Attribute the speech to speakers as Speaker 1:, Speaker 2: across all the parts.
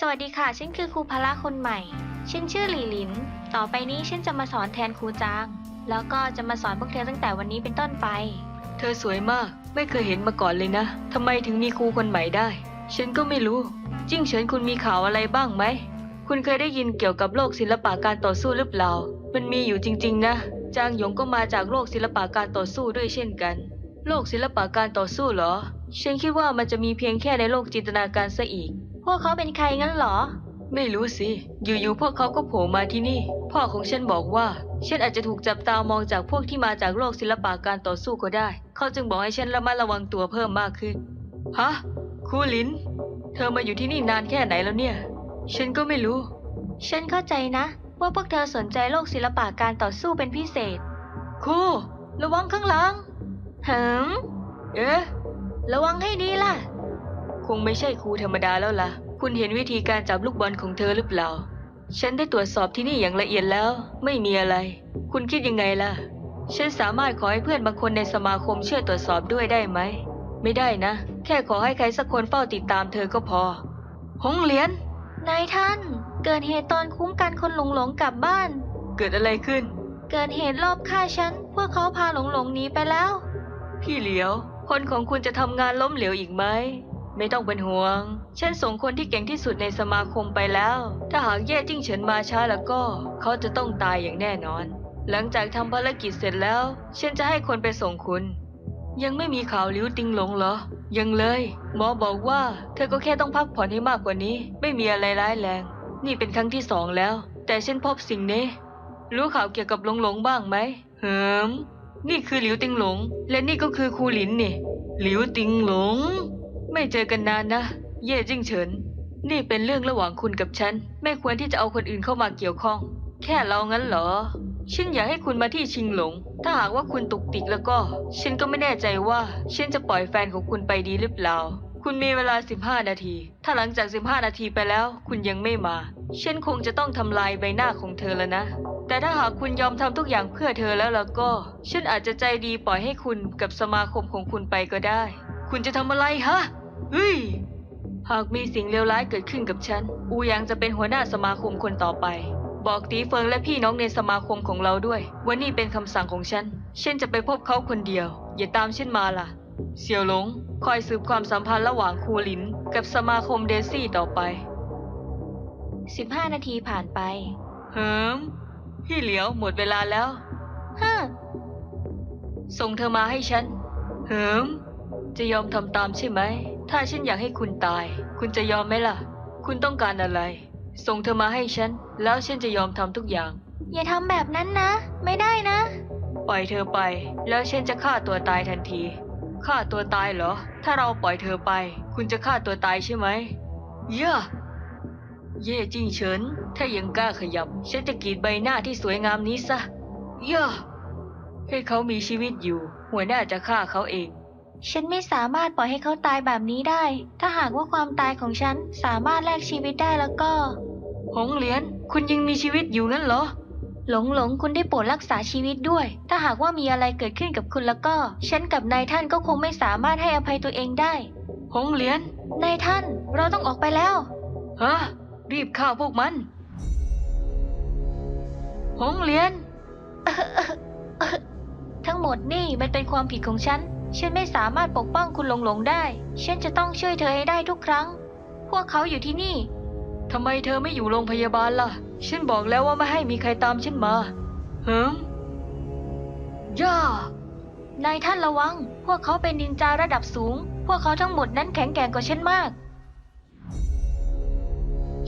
Speaker 1: สวัสดีค่ะฉันคือครูพละคนใหม่ฉันชื่อหลีหลิน ต่อไปนี้ฉันจะมาสอนแทนครูจาง แล้วก็จะมาสอนพวกเธอตั้งแต่วันนี้เป็นต้นไป
Speaker 2: เธอสวยมาก ไม่เคยเห็นมาก่อนเลยนะทำไมถึงมีครูคนใหม่ได้ ฉันก็ไม่รู้ จิ้งเฉินคุณมีข่าวอะไรบ้างไหม คุณเคยได้ยินเกี่ยวกับโลกศิลปะการต่อสู้หรือเปล่า มันมีอยู่จริง ๆ นะ จางหยงก็มาจากโลกศิลปะการต่อสู้ด้วยเช่นกัน โลกศิลปะการต่อสู้เหรอ ฉันคิดว่ามันจะมีเพียงแค่ในโลกจินตนาการซะอีก
Speaker 1: พวกเขาเป็นใครงั้นเหรอ
Speaker 2: ไม่รู้สิ อยู่ๆพวกเขาก็โผล่มาที่นี่ พ่อของฉันบอกว่าฉันอาจจะถูกจับตามองจากพวกที่มาจากโลกศิลปะการต่อสู้ก็ได้ เขาจึงบอกให้ฉันระมัดระวังตัวเพิ่มมากขึ้น ฮะครูลิน เธอมาอยู่ที่นี่นานแค่ไหนแล้วเนี่ย ฉันก็ไม่รู้
Speaker 1: ฉันเข้าใจนะ ว่าพวกเธอสนใจโลกศิลปะการต่อสู้เป็นพิเศษ
Speaker 2: ครูระวังข้างหลัง
Speaker 1: หืม
Speaker 2: เอ๊ะ
Speaker 1: ระวังให้ดีล่ะ
Speaker 2: คงไม่ใช่ครูธรรมดาแล้วล่ะ คุณเห็นวิธีการจับลูกบอลของเธอหรือเปล่า ฉันได้ตรวจสอบที่นี่อย่างละเอียดแล้ว ไม่มีอะไร คุณคิดยังไงล่ะ ฉันสามารถขอให้เพื่อนบางคนในสมาคมช่วยตรวจสอบด้วยได้ไหม ไม่ได้นะ แค่ขอให้ใครสักคนเฝ้าติดตามเธอก็พอ หงเหรียญ
Speaker 1: นายท่าน เกิดเหตุตอนคุ้มกันคนหลงหลงๆกลับบ้าน
Speaker 2: เกิดอะไรขึ้น
Speaker 1: เกิดเหตุรอบฆ่าฉัน พวกเขาพาหลงหลงๆหนีไปแล้ว
Speaker 2: พี่เหลียว คนของคุณจะทำงานล้มเหลวอีกไหม ไม่ต้องเป็นห่วง ฉันส่งคนที่เก่งที่สุดในสมาคมไปแล้ว ถ้าหากแย่จิ้งเฉินมาช้าแล้วก็ เขาจะต้องตายอย่างแน่นอน หลังจากทำภารกิจเสร็จแล้ว ฉันจะให้คนไปส่งคุณ ยังไม่มีข่าวลิ้วติงหลงเหรอ ยังเลย หมอบอกว่า เธอก็แค่ต้องพักผ่อนให้มากกว่านี้ ไม่มีอะไรร้ายแรง นี่เป็นครั้งที่สองแล้ว แต่ฉันพบสิ่งนี้ รู้ข่าวเกี่ยวกับหลงหลงบ้างไหมเหิมนี่คือหลิวติงหลง และนี่ก็คือครูหลินนี่ หลิวติงหลง ไม่เจอกันนานนะ เย่จิ้งเฉิน นี่เป็นเรื่องระหว่างคุณกับฉัน ไม่ควรที่จะเอาคนอื่นเข้ามาเกี่ยวข้อง แค่เรางั้นเหรอ ฉันอยากให้คุณมาที่ชิงหลง ถ้าหากว่าคุณตุกติกแล้วก็ ฉันก็ไม่แน่ใจว่า ฉันจะปล่อยแฟนของคุณไปดีหรือเปล่า คุณมีเวลา 15 นาที ถ้าหลังจาก 15 นาทีไปแล้ว คุณยังไม่มา ฉันคงจะต้องทำลายใบหน้าของเธอแล้วนะแต่ถ้าหากคุณยอมทำทุกอย่างเพื่อเธอแล้วแล้วก็ ฉันอาจจะใจดีปล่อยให้คุณกับสมาคมของคุณไปก็ได้ คุณจะทำอะไรฮะ เฮ้ย หากมีสิ่งเลวร้ายเกิดขึ้นกับฉัน อูยังจะเป็นหัวหน้าสมาคมคนต่อไป บอกตีเฟิงและพี่น้องในสมาคมของเราด้วย ว่านี่เป็นคำสั่งของฉันฉันจะไปพบเขาคนเดียว อย่าตามฉันมาล่ะ เสี่ยวหลง คอยสืบความสัมพันธ์ระหว่างครูหลิน กับสมาคมเดซี่ต่อไป
Speaker 1: 15 นาทีผ่านไป
Speaker 2: เฮิมพี่เหลียวหมดเวลาแล้ว
Speaker 1: ฮะ
Speaker 2: ส่งเธอมาให้ฉันเหิม จะยอมทำตามใช่ไหม ถ้าฉันอยากให้คุณตาย คุณจะยอมไหมล่ะ คุณต้องการอะไร ส่งเธอมาให้ฉัน แล้วฉันจะยอมทำทุกอย่าง
Speaker 1: อย่าทำแบบนั้นนะ ไม่ได้นะ
Speaker 2: ปล่อยเธอไป แล้วฉันจะฆ่าตัวตายทันที ฆ่าตัวตายเหรอ ถ้าเราปล่อยเธอไป คุณจะฆ่าตัวตายใช่ไหม เย่าเย่จิ้งเฉิน ถ้ายังกล้าขยับ ฉันจะกรีดใบหน้าที่สวยงามนี้ซะ เย่าให้เขามีชีวิตอยู่ หัวหน้าจะฆ่าเขาเอง
Speaker 1: ฉันไม่สามารถปล่อยให้เขาตายแบบนี้ได้ ถ้าหากว่าความตายของฉันสามารถแลกชีวิตได้แล้วก็
Speaker 2: หงเหรียญคุณยังมีชีวิตอยู่งั้นเหรอ
Speaker 1: หลงหลงคุณได้โปรดรักษาชีวิตด้วย ถ้าหากว่ามีอะไรเกิดขึ้นกับคุณแล้วก็ ฉันกับนายท่านก็คงไม่สามารถให้อภัยตัวเองได้
Speaker 2: หงเหรียญ
Speaker 1: นายท่าน เราต้องออกไปแล้ว
Speaker 2: ฮะ รีบฆ่าพวกมัน หงเหรียญ
Speaker 1: ทั้งหมดนี่มันเป็นความผิดของฉัน ฉันไม่สามารถปกป้องคุณหลงหลงได้ ฉันจะต้องช่วยเธอให้ได้ทุกครั้ง พวกเขาอยู่ที่นี่
Speaker 2: ทำไมเธอไม่อยู่โรงพยาบาลล่ะ ฉันบอกแล้วว่าไม่ให้มีใครตามฉันมาเฮิมย่า
Speaker 1: นายท่านระวัง พวกเขาเป็นนินจาระดับสูง พวกเขาทั้งหมดนั้นแข็งแกร่งกว่าฉันมาก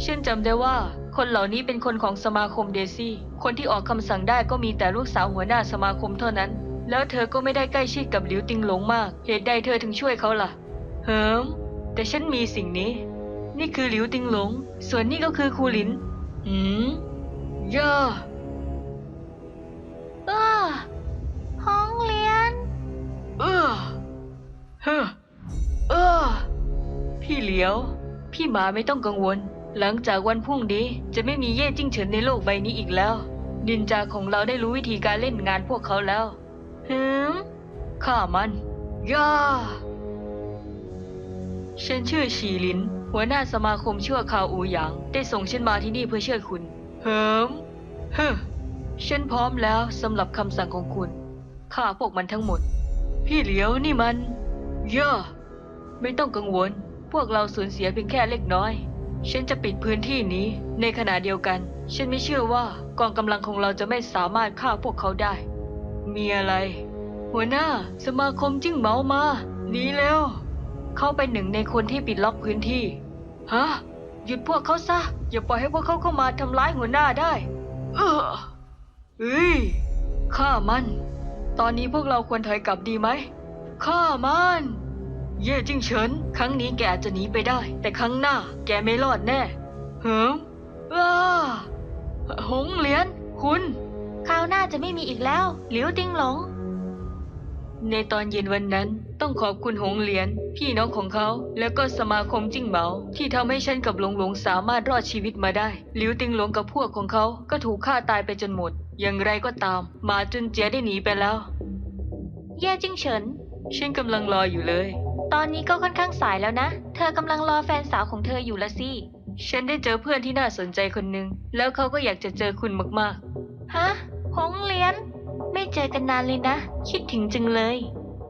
Speaker 2: ฉันจำได้ว่า คนเหล่านี้เป็นคนของสมาคมเดซี่ คนที่ออกคำสั่งได้ก็มีแต่ลูกสาวหัวหน้าสมาคมเท่านั้น แล้วเธอก็ไม่ได้ใกล้ชิดกับหลิวติงหลงมาก เหตุใดเธอถึงช่วยเขาล่ะเฮิม แต่ฉันมีสิ่งนี้ นี่คือหลิวติงหลง ส่วนนี่ก็คือครูหลิน หืมย่า
Speaker 1: อ้าห้องเรียน
Speaker 2: เออเฮ้อเออ พี่เหลียว พี่หมาไม่ต้องกังวล หลังจากวันพรุ่งนี้จะไม่มีเย่จิ้งเฉินในโลกใบนี้อีกแล้ว นินจาของเราได้รู้วิธีการเล่นงานพวกเขาแล้ว หืมฆ่ามัน ย่า ฉันชื่อฉีลิน หัวหน้าสมาคมชั่วคราวอูหยาง ได้ส่งฉันมาที่นี่เพื่อช่วยคุณเหิมเฮ้อฉันพร้อมแล้วสำหรับคำสั่งของคุณฆ่าพวกมันทั้งหมด พี่เหลียวนี่มัน เย่อไม่ต้องกังวล พวกเราสูญเสียเพียงแค่เล็กน้อย ฉันจะปิดพื้นที่นี้ ในขณะเดียวกัน ฉันไม่เชื่อว่ากองกำลังของเราจะไม่สามารถฆ่าพวกเขาได้ มีอะไร หัวหน้า สมาคมจิ้งเหมามาหนีแล้ว เขาเป็นหนึ่งในคนที่ปิดล็อกพื้นที่ ฮะ หยุดพวกเขาซะ อย่าปล่อยให้พวกเขาเข้ามาทำร้ายหัวหน้าได้ เออเอ้ยฆ่ามัน ตอนนี้พวกเราควรถอยกลับดีไหมฆ่ามันเย่จิ้งเฉิน ครั้งนี้แกอาจจะหนีไปได้ แต่ครั้งหน้าแกไม่รอดแน่ เหิมอ้าหงเหรียญคุณ
Speaker 1: คราวหน้าจะไม่มีอีกแล้ว หลิวติงหลง
Speaker 2: ในตอนเย็นวันนั้นต้องขอบคุณหงเหรียญพี่น้องของเขา แล้วก็สมาคมจิ้งเหมา ที่ทำให้ฉันกับหลงหลงสามารถรอดชีวิตมาได้ หลิวติงหลงกับพวกของเขาก็ถูกฆ่าตายไปจนหมด อย่างไรก็ตามหมาจุนเจียได้หนีไปแล้ว
Speaker 1: เย่จิ้งเฉิน
Speaker 2: ฉันกำลังรออยู่เลย
Speaker 1: ตอนนี้ก็ค่อนข้างสายแล้วนะ เธอกำลังรอแฟนสาวของเธออยู่ละสิ
Speaker 2: ฉันได้เจอเพื่อนที่น่าสนใจคนหนึ่งแล้วเขาก็อยากจะเจอคุณมาก
Speaker 1: ฮะ หงเหรียญไม่เจอกันนานเลยนะ คิดถึงจังเลย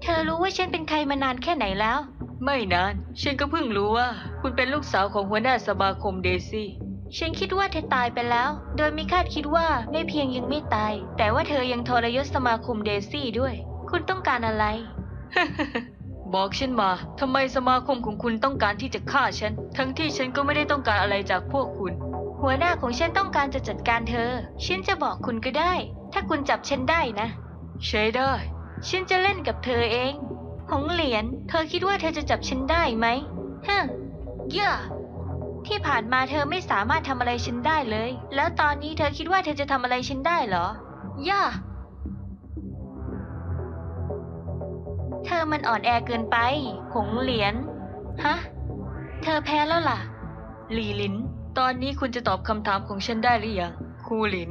Speaker 1: เธอรู้ว่าฉันเป็นใครมานานแค่ไหนแล้ว
Speaker 2: ๆไม่นาน ฉันก็เพิ่งรู้ว่า คุณเป็นลูกสาวของหัวหน้าสมาคมเดซี่
Speaker 1: ฉันคิดว่าเธอตายไปแล้ว โดยไม่คาดคิดว่าไม่เพียงยังไม่ตาย แต่ว่าเธอยังทรยศสมาคมเดซี่ด้วย คุณต้องการอะไร
Speaker 2: บอกฉันมา ทำไมสมาคมของคุณต้องการที่จะฆ่าฉัน ทั้งที่ฉันก็ไม่ได้ต้องการอะไรจากพวกคุณ
Speaker 1: หัวหน้าของฉันต้องการจะจัดการเธอ ฉันจะบอกคุณก็ได้ ถ้าคุณจับฉันได้นะ
Speaker 2: ใช้ได้
Speaker 1: ฉันจะเล่นกับเธอเอง หงเหรียญ เธอคิดว่าเธอจะจับฉันได้ไหมฮะเย่อที่ผ่านมาเธอไม่สามารถทำอะไรฉันได้เลย แล้วตอนนี้เธอคิดว่าเธอจะทำอะไรฉันได้เหรอย่า เธอมันอ่อนแอเกินไป หงเหรียญ ฮะ เธอแพ้แล้วล่ะ
Speaker 2: หลีหลิน ตอนนี้คุณจะตอบคำถามของฉันได้หรือยังครูหลิน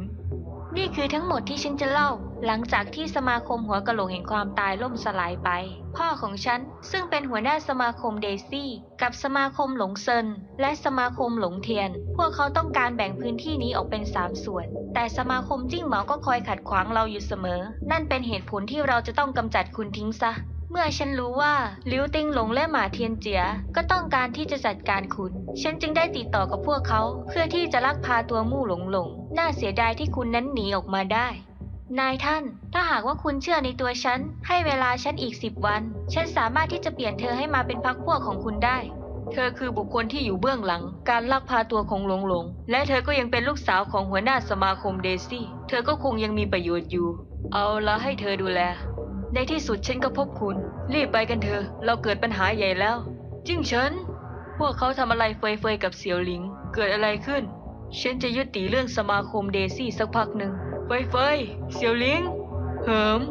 Speaker 1: นี่คือทั้งหมดที่ฉันจะเล่า หลังจากที่สมาคมหัวกะโหลกแห่งความตายล่มสลายไป พ่อของฉัน ซึ่งเป็นหัวหน้าสมาคมเดซี่ กับสมาคมหลงเซิน และสมาคมหลงเทียน พวกเขาต้องการแบ่งพื้นที่นี้ออกเป็นสามส่วน แต่สมาคมจิ้งเหมาก็คอยขัดขวางเราอยู่เสมอ นั่นเป็นเหตุผลที่เราจะต้องกำจัดคุณทิ้งซะ เมื่อฉันรู้ว่าลิวติงหลงและหมาเทียนเจียก็ต้องการที่จะจัดการคุณ ฉันจึงได้ติดต่อกับพวกเขาเพื่อที่จะลักพาตัวมู่หลงหลง น่าเสียดายที่คุณนั้นหนีออกมาได้ นายท่าน ถ้าหากว่าคุณเชื่อในตัวฉัน ให้เวลาฉันอีกสิบวัน ฉันสามารถที่จะเปลี่ยนเธอให้มาเป็นพักพวกของคุณได้
Speaker 2: เธอคือบุคคลที่อยู่เบื้องหลัง การลักพาตัวของหลงหลง และเธอก็ยังเป็นลูกสาวของหัวหน้าสมาคมเดซี่ เธอก็คงยังมีประโยชน์อยู่ เอาละให้เธอดูแล ในที่สุดฉันก็พบคุณ รีบไปกันเถอะ เราเกิดปัญหาใหญ่แล้ว จิ้งเฉิน พวกเขาทำอะไรเฟยๆกับเสี่ยวหลิง เกิดอะไรขึ้น ฉันจะยุติเรื่องสมาคมเดซี่สักพักหนึ่ง เฟยๆเสี่ยวหลิง เหิม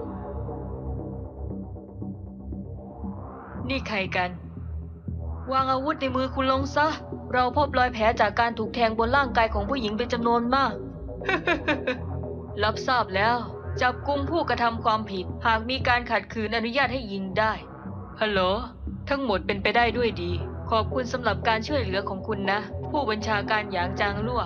Speaker 2: นี่ใครกัน วางอาวุธในมือคุณลงซะ เราพบรอยแผลจากการถูกแทงบนร่างกายของผู้หญิงเป็นจำนวนมาก รับทราบแล้ว จับกุมผู้กระทำความผิด หากมีการขัดขืนอนุญาตให้ยิงได้ ฮัลโหล ทั้งหมดเป็นไปได้ด้วยดี ขอบคุณสำหรับการช่วยเหลือของคุณนะ ผู้บัญชาการหยางจางลั่ว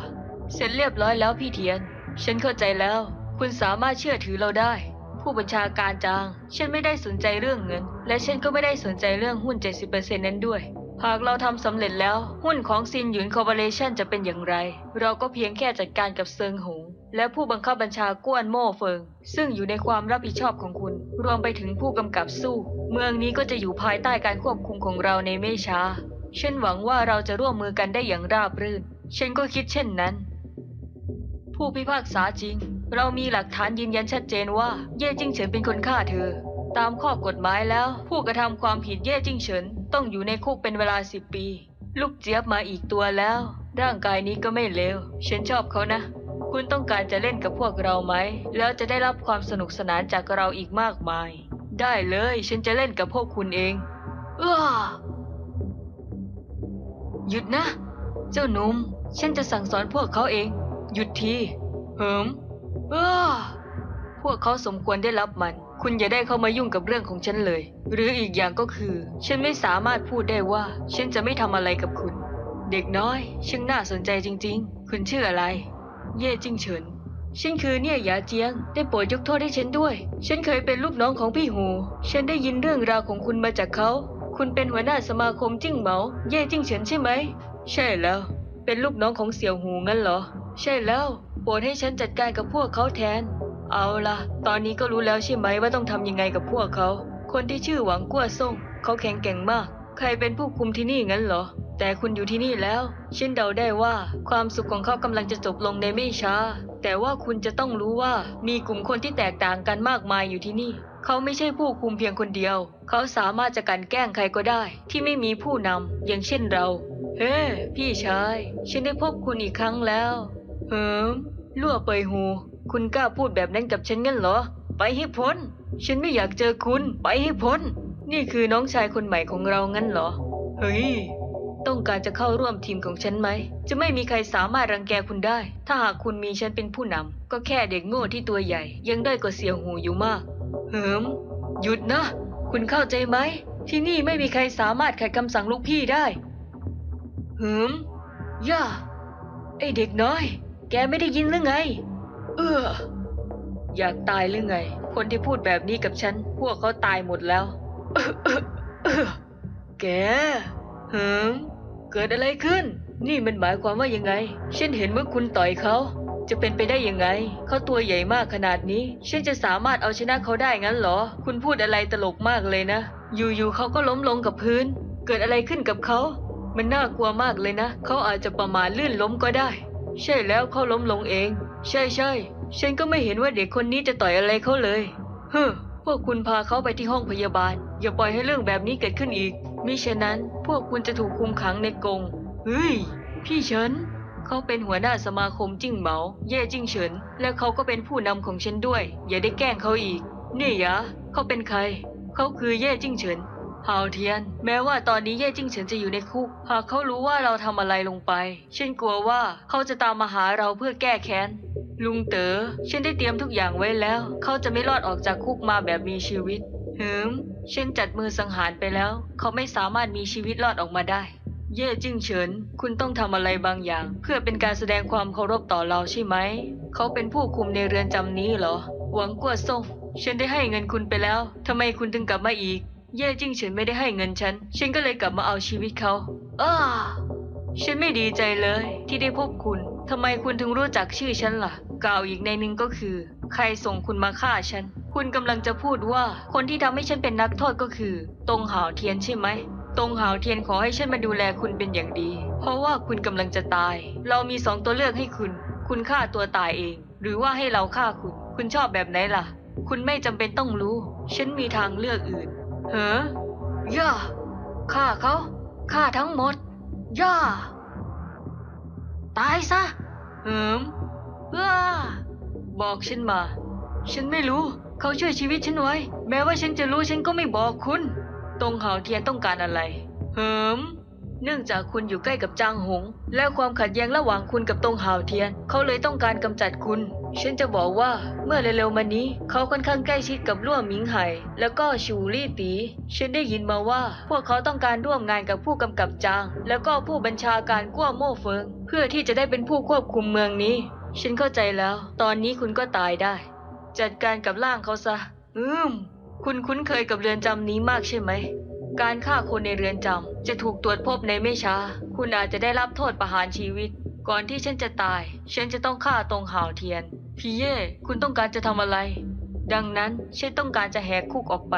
Speaker 2: เสร็จเรียบร้อยแล้วพี่เทียน ฉันเข้าใจแล้ว คุณสามารถเชื่อถือเราได้ ผู้บัญชาการจาง ฉันไม่ได้สนใจเรื่องเงิน และฉันก็ไม่ได้สนใจเรื่องหุ้น 70%นั้นด้วยหากเราทำสำเร็จแล้ว หุ้นของซินหยุนคอร์ปอเรชันจะเป็นอย่างไร เราก็เพียงแค่จัดการกับเซิงหง และผู้บังคับบัญชาก้วนโม่เฟิง ซึ่งอยู่ในความรับผิดชอบของคุณ รวมไปถึงผู้กำกับสู้ เมืองนี้ก็จะอยู่ภายใต้การควบคุมของเราในไม่ช้าฉันหวังว่าเราจะร่วมมือกันได้อย่างราบรื่น ฉันก็คิดเช่นนั้น ผู้พิพากษาจริง เรามีหลักฐานยืนยันชัดเจนว่าเย่จิ้งเฉินเป็นคนฆ่าเธอ ตามข้อกฎหมายแล้ว ผู้กระทำความผิดเย่จิ้งเฉินต้องอยู่ในคุกเป็นเวลาสิบปี ลูกเจี๊ยบมาอีกตัวแล้ว ร่างกายนี้ก็ไม่เลวฉันชอบเขานะ คุณต้องการจะเล่นกับพวกเราไหม แล้วจะได้รับความสนุกสนานจากเราอีกมากมาย ได้เลย ฉันจะเล่นกับพวกคุณเองอ้าหยุดนะ เจ้าหนุ่ม ฉันจะสั่งสอนพวกเขาเอง หยุดที เหิมอ้าพวกเขาสมควรได้รับมัน คุณอย่าได้เข้ามายุ่งกับเรื่องของฉันเลย หรืออีกอย่างก็คือ ฉันไม่สามารถพูดได้ว่า ฉันจะไม่ทำอะไรกับคุณ เด็กน้อยช่างน่าสนใจจริง ๆ คุณชื่ออะไร เย่จิงเฉินฉันคือเนี่ยหยาเจียง ได้โปรดยกโทษให้ฉันด้วย ฉันเคยเป็นลูกน้องของพี่หู ฉันได้ยินเรื่องราวของคุณมาจากเขา คุณเป็นหัวหน้าสมาคมจิ้งเหมา เย่จิ้งเฉินใช่ไหม ใช่แล้ว เป็นลูกน้องของเสี่ยวหูงั้นเหรอ ใช่แล้ว โปรดให้ฉันจัดการกับพวกเขาแทน เอาล่ะ ตอนนี้ก็รู้แล้วใช่ไหมว่าต้องทำยังไงกับพวกเขา คนที่ชื่อหวังกั้วซ่ง เขาแข็งแกร่งมาก ใครเป็นผู้คุมที่นี่งั้นเหรอ แต่คุณอยู่ที่นี่แล้วฉันเดาได้ว่าความสุขของเขากำลังจะจบลงในไม่ช้า แต่ว่าคุณจะต้องรู้ว่ามีกลุ่มคนที่แตกต่างกันมากมายอยู่ที่นี่ เขาไม่ใช่ผู้คุมเพียงคนเดียว เขาสามารถจะกันแกล้งใครก็ได้ ที่ไม่มีผู้นำอย่างเช่นเรา เฮ้พี่ชาย ฉันได้พบคุณอีกครั้งแล้วเหิมลั่วเปยหู คุณกล้าพูดแบบนั้นกับฉันงั้นเหรอ ไปให้พ้น ฉันไม่อยากเจอคุณ ไปให้พ้น นี่คือน้องชายคนใหม่ของเรางั้นเหรอ เฮ้ย ต้องการจะเข้าร่วมทีมของฉันไหม จะไม่มีใครสามารถรังแกคุณได้ ถ้าหากคุณมีฉันเป็นผู้นำ ก็แค่เด็กโง่ที่ตัวใหญ่ ยังได้กว่าเสียวหูอยู่มาก เหิม หยุดนะ คุณเข้าใจไหม ที่นี่ไม่มีใครสามารถขัดคำสั่งลูกพี่ได้ เหืมย่า ไอเด็กน้อย แกไม่ได้ยินหรือไง เออ อยากตายหรือไง คนที่พูดแบบนี้กับฉัน พวกเขาตายหมดแล้ว เออเออเออแก หืมเกิดอะไรขึ้น นี่มันหมายความว่ายังไง ฉันเห็นว่าคุณต่อยเขา จะเป็นไปได้ยังไง เขาตัวใหญ่มากขนาดนี้ ฉันจะสามารถเอาชนะเขาได้งั้นเหรอ คุณพูดอะไรตลกมากเลยนะ อยู่ๆเขาก็ล้มลงกับพื้น เกิดอะไรขึ้นกับเขา มันน่ากลัวมากเลยนะ เขาอาจจะประมาทลื่นล้มก็ได้ ใช่แล้วเขาล้มลงเอง ใช่ใช่ ฉันก็ไม่เห็นว่าเด็กคนนี้จะต่อยอะไรเขาเลย เฮ้อพวกคุณพาเขาไปที่ห้องพยาบาล อย่าปล่อยให้เรื่องแบบนี้เกิดขึ้นอีก มิฉะนั้นพวกคุณจะถูกคุมขังในกรงเฮ้ย พี่เฉินเขาเป็นหัวหน้าสมาคมจิ้งเหมา เย่จิ้งเฉิน และเขาก็เป็นผู้นำของฉันด้วย อย่าได้แกล้งเขาอีก นี่ยะเขาเป็นใคร เขาคือเย่จิ้งเฉินฮาวเทียน แม้ว่าตอนนี้เย่จิ้งเฉินจะอยู่ในคุก หากเขารู้ว่าเราทำอะไรลงไป ฉันกลัวว่าเขาจะตามมาหาเราเพื่อแก้แค้น ลุงเต๋อฉันได้เตรียมทุกอย่างไว้แล้ว เขาจะไม่รอดออกจากคุกมาแบบมีชีวิต หืมฉันจัดมือสังหารไปแล้ว เขาไม่สามารถมีชีวิตรอดออกมาได้ เย่จิ้งเฉิน คุณต้องทำอะไรบางอย่าง เพื่อเป็นการแสดงความเคารพต่อเราใช่ไหม เขาเป็นผู้คุมในเรือนจำนี้เหรอ หวังกัวซ่งฉันได้ให้เงินคุณไปแล้วทำไมคุณถึงกลับมาอีก เย่จิ้งเฉินไม่ได้ให้เงินฉัน ฉันก็เลยกลับมาเอาชีวิตเขาอ้าฉันไม่ดีใจเลยที่ได้พบคุณ ทำไมคุณถึงรู้จักชื่อฉันล่ะ กล่าวอีกในหนึ่งก็คือ ใครส่งคุณมาฆ่าฉัน คุณกำลังจะพูดว่าคนที่ทำให้ฉันเป็นนักโทษก็คือ ตรงหาวเทียนใช่ไหม ตรงหาวเทียนขอให้ฉันมาดูแลคุณเป็นอย่างดี เพราะว่าคุณกำลังจะตาย เรามีสองตัวเลือกให้คุณ คุณฆ่าตัวตายเอง หรือว่าให้เราฆ่าคุณ คุณชอบแบบไหนล่ะ คุณไม่จำเป็นต้องรู้ ฉันมีทางเลือกอื่น เฮ้อย่าฆ่าเขาฆ่าทั้งหมดย่า ตายซะ เหิมว้าบอกฉันมา ฉันไม่รู้ เขาช่วยชีวิตฉันไว้ แม้ว่าฉันจะรู้ฉันก็ไม่บอกคุณ ตรงหาวเทียนต้องการอะไร เหิม เนื่องจากคุณอยู่ใกล้กับจางหง และความขัดแย้งระหว่างคุณกับตงหาวเทียน เขาเลยต้องการกำจัดคุณ ฉันจะบอกว่าเมื่อเร็วๆมานี้ เขาค่อนข้างใกล้ชิดกับล่วหมิงไห่แล้วก็ชูลี่ตี ฉันได้ยินมาว่า พวกเขาต้องการร่วมงานกับผู้กำกับจาง แล้วก็ผู้บัญชาการกั้วโม่เฟิง เพื่อที่จะได้เป็นผู้ควบคุมเมืองนี้ ฉันเข้าใจแล้ว ตอนนี้คุณก็ตายได้ จัดการกับร่างเขาซะ อืม คุณคุ้นเคยกับเรือนจำนี้มากใช่ไหม การฆ่าคนในเรือนจำจะถูกตรวจพบในไม่ช้า คุณอาจจะได้รับโทษประหารชีวิต ก่อนที่ฉันจะตาย ฉันจะต้องฆ่าตรงหาวเทียน พี่เย่ คุณต้องการจะทำอะไร ดังนั้นฉันต้องการจะแหกคุกออกไป